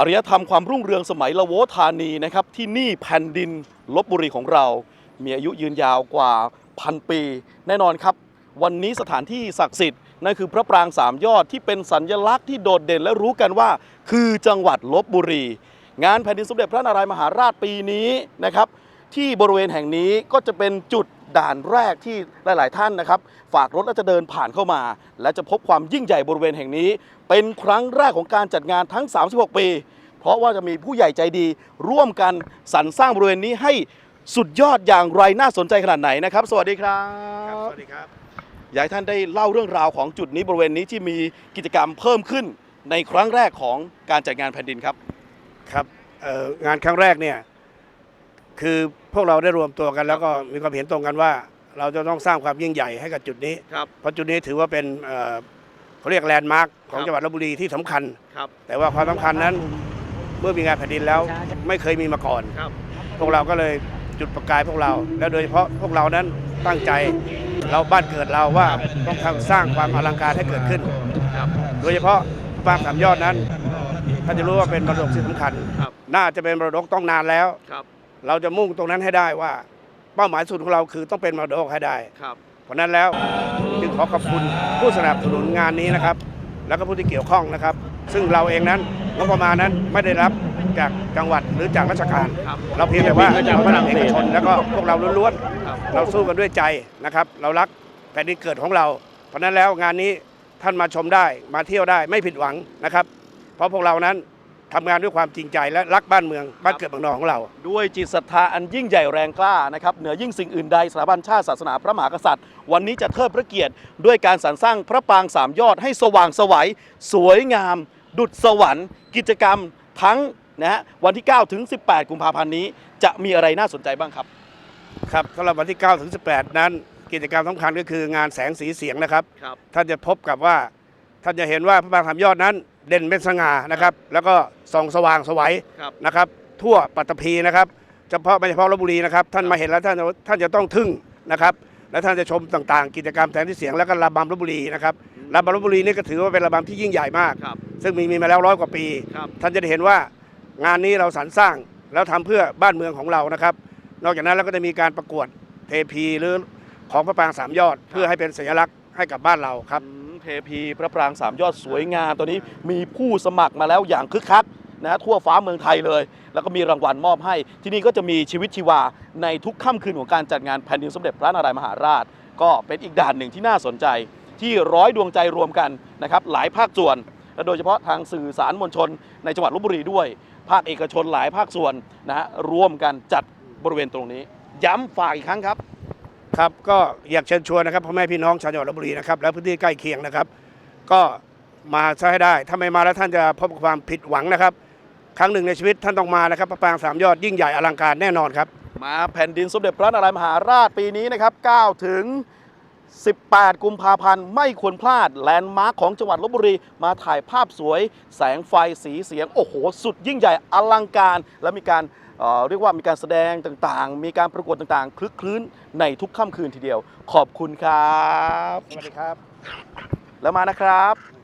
อารยธรรมความรุ่งเรืองสมัยละโวธานีนะครับที่นี่แผ่นดินลบบุรีของเรา มีอายุยืนยาวกว่าพันปี แน่นอนครับ วันนี้สถานที่ศักดิ์สิทธิ์นั่นคือพระปรางสามยอดที่เป็นสัญลักษณ์ที่โดดเด่นและรู้กันว่า คือจังหวัดลบบุรี งานแผ่นดินสมเด็จพระนารายมหาราชปีนี้นะครับ ที่บริเวณแห่งนี้ก็จะเป็นจุดด่านแรกที่หลาย ๆ ท่านนะครับ ฝากรถแล้วจะเดินผ่านเข้ามา และจะพบความยิ่งใหญ่บริเวณแห่งนี้ เป็นครั้งแรกของการจัดงานทั้ง 36 ปี เพราะว่าจะมีผู้ใหญ่ใจดี ร่วมกันสรรสร้างบริเวณนี้ให้สุดยอดอย่างไรน่าสนใจขนาดไหนนะครับ สวัสดีครับ สวัสดีครับ อยากให้ท่านได้เล่าเรื่องราวของจุดนี้บริเวณนี้ที่มีกิจกรรมเพิ่มขึ้น ในครั้งแรกของการจัดงานแผ่นดินครับ ครับเอ่องานครั้งแรกเนี่ย คือพวกเราได้รวมตัวกัน แล้วก็มีความเห็นตรงกันว่า เราจะต้องสร้างความยิ่งใหญ่ให้กับจุดนี้ ครับ เพราะจุดนี้ถือว่าเป็นเอ่อเขาเรียกแลนด์มาร์คของครับ จังหวัดลบบุรีที่สำคัญ ครับ แต่ว่าความสำคัญนั้นเมื่อมีงานแผ่นดินแล้วไม่เคยมีมาก่อน ครับ พวกเราก็เลยจุดประกายพวกเรา แล้วโดยเฉพาะพวกเรานั้นตั้งใจเราบ้านเกิดเราว่าต้องทำสร้างความอลังการให้เกิดขึ้น ครับ โดยเฉพาะพระปรางสามยอดนั้นท่านจะรู้ว่าเป็นมรดกที่สำคัญ ครับ น่าจะเป็นมรดกต้องนานแล้ว ครับ เราจะมุ่งตรงนั้นให้ได้ว่า เป้าหมายสุดของเราคือต้องเป็นมรดกให้ได้ ครับ เพราะฉะนั้นแล้วจึงขอขอบคุณผู้สนับสนุนงานนี้นะครับ แล้วก็ผู้ที่เกี่ยวข้องนะครับ ซึ่งเราเองนั้นงบประมาณนั้นไม่ได้รับจากจังหวัดหรือจากราชการ ครับ เราเพียงแต่ว่าเราเป็นเอกชนแล้วก็พวกเราล้วนครับ ๆเราสู้กันด้วยใจนะครับ เรารักแผ่นดินเกิดของเรา เพราะฉะนั้นแล้วงานนี้ท่านมาชมได้มาเที่ยวได้ไม่ผิดหวังนะครับ เพราะพวกเรานั้น ทำงานด้วยความจริงใจและรักบ้านเมืองบ้านเกิดเมืองนอนของเรา ด้วยจิตศรัทธาอันยิ่งใหญ่แรงกล้านะครับเหนือยิ่งสิ่งอื่นใดสถาบันชาติศาสนาพระมหากษัตริย์ วันนี้จะเทิดพระเกียรติ ด้วยการสรรสร้างพระปรางสามยอดให้สว่างไสวัยสวยงาม ดุจสวรรค์ กิจกรรมทั้งนะฮะวันที่ 9 ถึง 18 กุมภาพันธ์นี้ จะมีอะไรน่าสนใจบ้างครับ ครับสำหรับวันที่ 9 ถึง 18 นั้น กิจกรรมสำคัญก็คืองานแสงสีเสียงนะครับ ครับ ท่านจะพบกับว่า ท่านจะเห็นว่าพระบางสามยอดนั้น เด่นเป็นสง่านะครับ แล้วก็ส่องสว่างสวัยครับนะครับ ทั่วปัตตภีนะครับเฉพาะไม่เฉพาะลบบุรีนะครับ ท่านมาเห็นแล้วท่านท่านจะต้องทึ่งนะครับ และท่านจะชมต่างๆ กิจกรรมแสงสีเสียงแล้วก็ระบำลบบุรีนะครับระบำลบบุรีนี่ก็ถือว่าเป็นระบำที่ยิ่งใหญ่มาก ครับ ซึ่งมีมีมาแล้วร้อยกว่าปี ครับ ท่านจะได้เห็นว่างานนี้เราสรรสร้างแล้วทำเพื่อบ้านเมืองของเรานะครับ นอกจากนั้นเราก็จะมีการประกวดเทพีหรือของพระปรางสามยอด เพื่อให้เป็นสัญลักษณ์ให้กับบ้านเราครับ อืม เทพีพระปรางสามยอดสวยงามตัวนี้มีผู้สมัครมาแล้วอย่างคึกคักนะทั่วฟ้าเมืองไทยเลย แล้วก็มีรางวัลมอบให้ ที่นี่ก็จะมีชีวิตชีวาในทุกค่ำคืนของการจัดงานแผ่นดินสมเด็จพระนารายมหาราช ก็เป็นอีกด่านหนึ่งที่น่าสนใจ ที่ร้อยดวงใจรวมกันนะครับหลายภาคส่วน และโดยเฉพาะทางสื่อสารมวลชน ในจังหวัดลบบุรีด้วย ภาคเอกชนหลายภาคส่วนนะฮะร่วมกันจัดบริเวณตรงนี้ ย้ำฝากอีกครั้งครับ ครับก็อยากเชิญชวนนะครับพ่อแม่พี่น้องชาวจังหวัดลบบุรีนะครับและพื้นที่ใกล้เคียงนะครับ ก็มาซะให้ได้ถ้าไม่มาแล้วท่านจะพบกับความผิดหวังนะครับ ครั้งหนึ่งในชีวิตท่านต้องมานะครับพระปรางสามยอดยิ่งใหญ่อลังการแน่นอนครับ มาแผ่นดินสมเด็จพระนารายมหาราชปีนี้นะครับ9ถึง 18 กุมภาพันธ์ไม่ควรพลาดแลนด์มาร์คของจังหวัดลบบุรี มาถ่ายภาพสวย แสงไฟสีเสียง โอ้โห สุดยิ่งใหญ่อลังการ และมีการเอ่อเรียกว่ามีการแสดงต่างๆ มีการประกวดต่างๆ คลึกคลื้นในทุกค่ำคืนทีเดียว ขอบคุณครับ สวัสดีครับ แล้วมานะครับ